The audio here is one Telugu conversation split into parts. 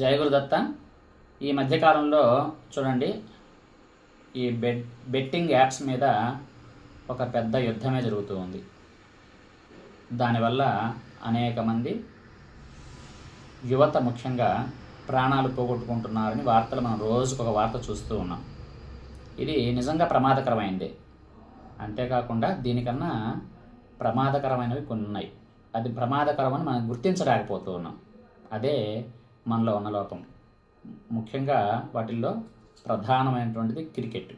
జయగురుదత్త ఈ మధ్యకాలంలో చూడండి ఈ బెట్ బెట్టింగ్ యాప్స్ మీద ఒక పెద్ద యుద్ధమే జరుగుతూ ఉంది. దానివల్ల అనేక మంది యువత ముఖ్యంగా ప్రాణాలు పోగొట్టుకుంటున్నారని వార్తలు మనం రోజుకు ఒక వార్త చూస్తూ ఉన్నాం. ఇది నిజంగా ప్రమాదకరమైంది. అంతేకాకుండా దీనికన్నా ప్రమాదకరమైనవి కొన్ని ఉన్నాయి అది ప్రమాదకరమని మనం గుర్తించలేకపోతూ ఉన్నాం. అదే మనలో ఉన్న లోపం ముఖ్యంగా వాటిల్లో ప్రధానమైనటువంటిది క్రికెట్.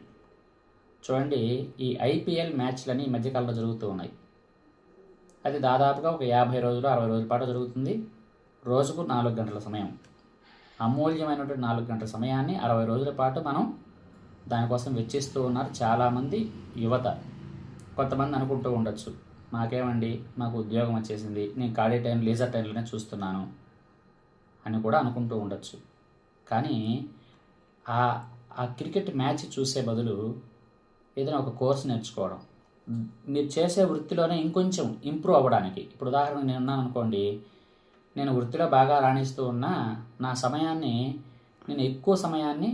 చూడండి ఈ ఐపీఎల్ మ్యాచ్లని ఈ మధ్యకాలంలో జరుగుతూ ఉన్నాయి. అది దాదాపుగా ఒక యాభై రోజులు అరవై రోజుల పాటు జరుగుతుంది. రోజుకు నాలుగు గంటల సమయం. అమూల్యమైనటువంటి నాలుగు గంటల సమయాన్ని అరవై రోజుల పాటు మనం దానికోసం వెచ్చిస్తూ ఉన్నారు చాలామంది యువత. కొంతమంది అనుకుంటూ ఉండొచ్చు. మాకేమండి మాకు ఉద్యోగం వచ్చేసింది నేను ఖాళీ టైం లీజర్ టైంలోనే చూస్తున్నాను. అని కూడా అనుకుంటూ ఉండొచ్చు. కానీ ఆ ఆ క్రికెట్ మ్యాచ్ చూసే బదులు ఏదైనా ఒక కోర్స్ నేర్చుకోవడం. మీరు చేసే వృత్తిలోనే ఇంకొంచెం ఇంప్రూవ్ అవ్వడానికి. ఇప్పుడు ఉదాహరణకు నేను ఉన్నాను అనుకోండి నేను వృత్తిలో బాగా రాణిస్తూ ఉన్నా నా సమయాన్ని నేను ఎక్కువ సమయాన్ని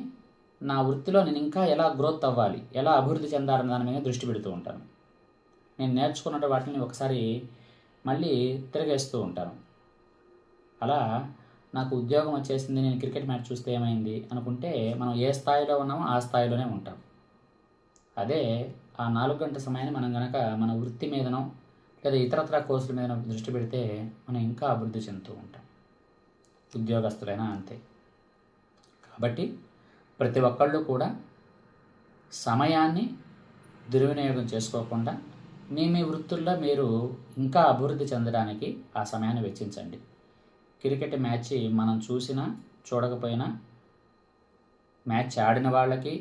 నా వృత్తిలో నేను ఇంకా ఎలా గ్రోత్ అవ్వాలి ఎలా అభివృద్ధి చెందాలన్న దాని మీద దృష్టి పెడుతూ ఉంటాను. నేను నేర్చుకున్న వాటిని ఒకసారి మళ్ళీ తిరగేస్తూ ఉంటాను. అలా నాకు ఉద్యోగం వచ్చేసింది నేను క్రికెట్ మ్యాచ్ చూస్తే ఏమైంది అనుకుంటే మనం ఏ స్థాయిలో ఉన్నామో ఆ స్థాయిలోనే ఉంటాం. అదే ఆ నాలుగు గంటల సమయాన్ని మనం గనక మన వృత్తి మీదనో లేదా ఇతరత్ర కోర్సుల మీద దృష్టి పెడితే మనం ఇంకా అభివృద్ధి చెందుతూ ఉంటాం. ఉద్యోగస్తులైనా అంతే. కాబట్టి ప్రతి ఒక్కళ్ళు కూడా సమయాన్ని దుర్వినియోగం చేసుకోకుండా మీ మీ వృత్తుల్లో మీరు ఇంకా అభివృద్ధి చెందడానికి ఆ సమయాన్ని వెచ్చించండి. క్రికెట్ మ్యాచ్ మనం చూసినా చూడకపోయినా మ్యాచ్ ఆడిన వాళ్ళకి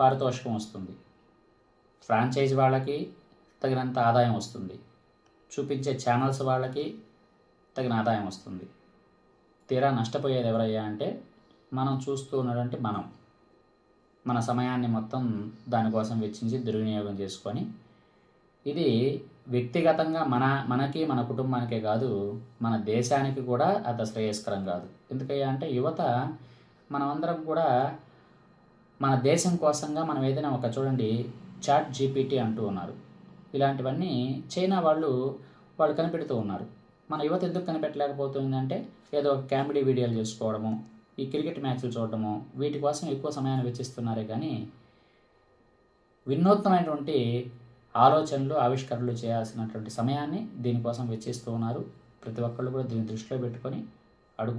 పారితోషికం వస్తుంది. ఫ్రాంచైజ్ వాళ్ళకి తగినంత ఆదాయం వస్తుంది. చూపించే ఛానల్స్ వాళ్ళకి తగిన ఆదాయం వస్తుంది. తీరా నష్టపోయేది ఎవరయ్యా అంటే మనం చూస్తూ ఉన్నటువంటి మనం. మన సమయాన్ని మొత్తం దానికోసం వెచ్చించి దుర్వినియోగం చేసుకొని ఇది వ్యక్తిగతంగా మన మనకి మన కుటుంబానికే కాదు మన దేశానికి కూడా అంత శ్రేయస్కరం కాదు. ఎందుకయ్యా అంటే యువత మనమందరం కూడా మన దేశం కోసంగా మనం ఏదైనా ఒక చూడండి చాట్ జీపీటీ అంటూ ఉన్నారు. ఇలాంటివన్నీ చైనా వాళ్ళు వాళ్ళు కనిపెడుతూ ఉన్నారు. మన యువత ఎందుకు కనిపెట్టలేకపోతుందంటే ఏదో ఒక కామెడీ వీడియోలు చేసుకోవడము ఈ క్రికెట్ మ్యాచ్లు చూడడము వీటి కోసం ఎక్కువ సమయాన్ని వెచ్చిస్తున్నారే కానీ వినూత్నమైనటువంటి ఆలోచనలు ఆవిష్కరణలు చేయాల్సినటువంటి సమయాన్ని దీనికోసం వెచ్చిస్తూ ఉన్నారు. ప్రతి ఒక్కళ్ళు కూడా దీన్ని దృష్టిలో పెట్టుకొని అడుగు